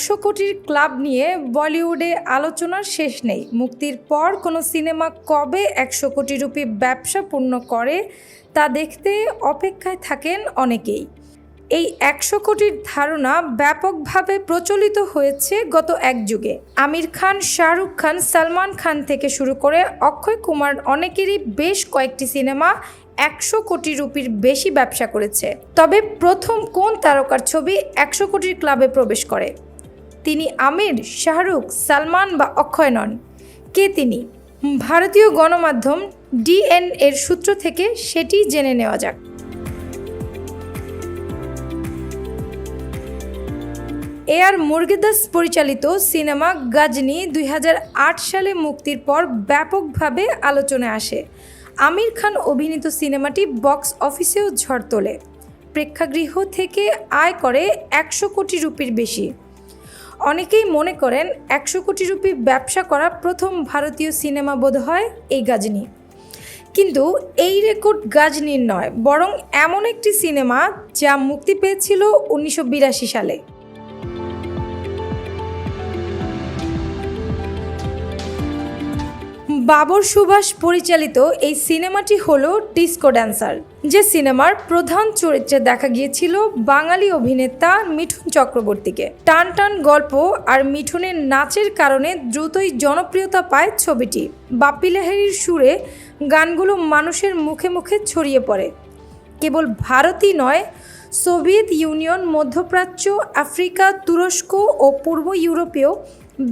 একশো কোটির ক্লাব নিয়ে বলিউডে আলোচনার শেষ নেই। মুক্তির পর কোনো সিনেমা কবে একশো কোটি রুপি ব্যবসা পূর্ণ করে, তা দেখতে অপেক্ষায় থাকেন অনেকেই। এই একশো কোটির ধারণা ব্যাপকভাবে প্রচলিত হয়েছে গত এক যুগে। আমির খান, শাহরুখ খান, সালমান খান থেকে শুরু করে অক্ষয় কুমার অনেকেরই বেশ কয়েকটি সিনেমা একশো কোটি রুপির বেশি ব্যবসা করেছে। তবে প্রথম কোন তারকার ছবি একশো কোটির ক্লাবে প্রবেশ করে? তিনি আমির, শাহরুখ, সালমান বা অক্ষয় নন। কে তিনি? ভারতীয় গণমাধ্যম ডিএন এর সূত্র থেকে সেটি জেনে নেওয়া যাক। এ আর মুরগিদাস পরিচালিত সিনেমা গাজনি দুই হাজার আট সালে মুক্তির পর ব্যাপকভাবে আলোচনায় আসে। আমির খান অভিনীত সিনেমাটি বক্স অফিসেও ঝড় তোলে। প্রেক্ষাগৃহ থেকে আয় করে একশো কোটি রুপির বেশি। অনেকেই মনে করেন একশো কোটি রুপি ব্যবসা করা প্রথম ভারতীয় সিনেমা বোধ হয় এই গাজনি। কিন্তু এই রেকর্ড গাজনির নয়, বরং এমন একটি সিনেমা যা মুক্তি পেয়েছিল উনিশশো বিরাশি সালে। বাবর সুভাষ পরিচালিত এই সিনেমাটি হল ডিস্কো ড্যান্সার যে সিনেমার প্রধান চরিত্রে দেখা গিয়েছিল বাঙালি অভিনেতা মিঠুন চক্রবর্তীকে। টান টান গল্প আর মিঠুনের নাচের কারণে দ্রুতই জনপ্রিয়তা পায় ছবিটি। বাপ্পি লাহিড়ির সুরে গানগুলো মানুষের মুখে মুখে ছড়িয়ে পড়ে। কেবল ভারতই নয়, সোভিয়েত ইউনিয়ন, মধ্যপ্রাচ্য, আফ্রিকা, তুরস্ক ও পূর্ব ইউরোপেও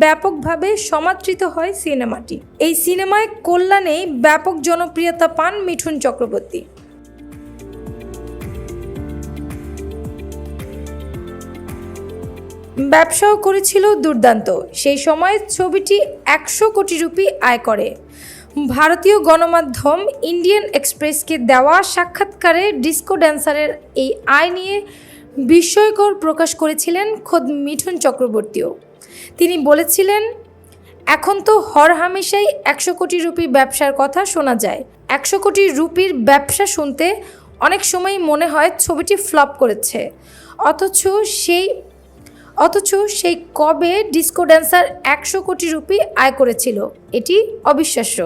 ব্যাপকভাবে সমাদৃত হয় সিনেমাটি। এই সিনেমায় কল্যাণেই ব্যাপক জনপ্রিয়তা পান মিঠুন চক্রবর্তী। ব্যবসাও করেছিল দুর্দান্ত। সেই সময় ছবিটি একশো কোটি রুপি আয় করে। ভারতীয় গণমাধ্যম ইন্ডিয়ান এক্সপ্রেসকে দেওয়া সাক্ষাৎকারে ডিস্কো ড্যান্সারের এই আয় নিয়ে বিস্ময়কর প্রকাশ করেছিলেন খোদ মিঠুন চক্রবর্তীও। তিনি বলেছিলেন, এখন তো হর হামেশাই একশো কোটি রুপি ব্যবসার কথা শোনা যায়। একশো কোটি রুপির ব্যবসা শুনতে অনেক সময় মনে হয় ছবিটি ফ্লপ করেছে। অথচ সেই অথচ সেই কবে ডিস্কো ড্যান্সার একশো কোটি রুপি আয় করেছিল, এটি অবিশ্বাস্য।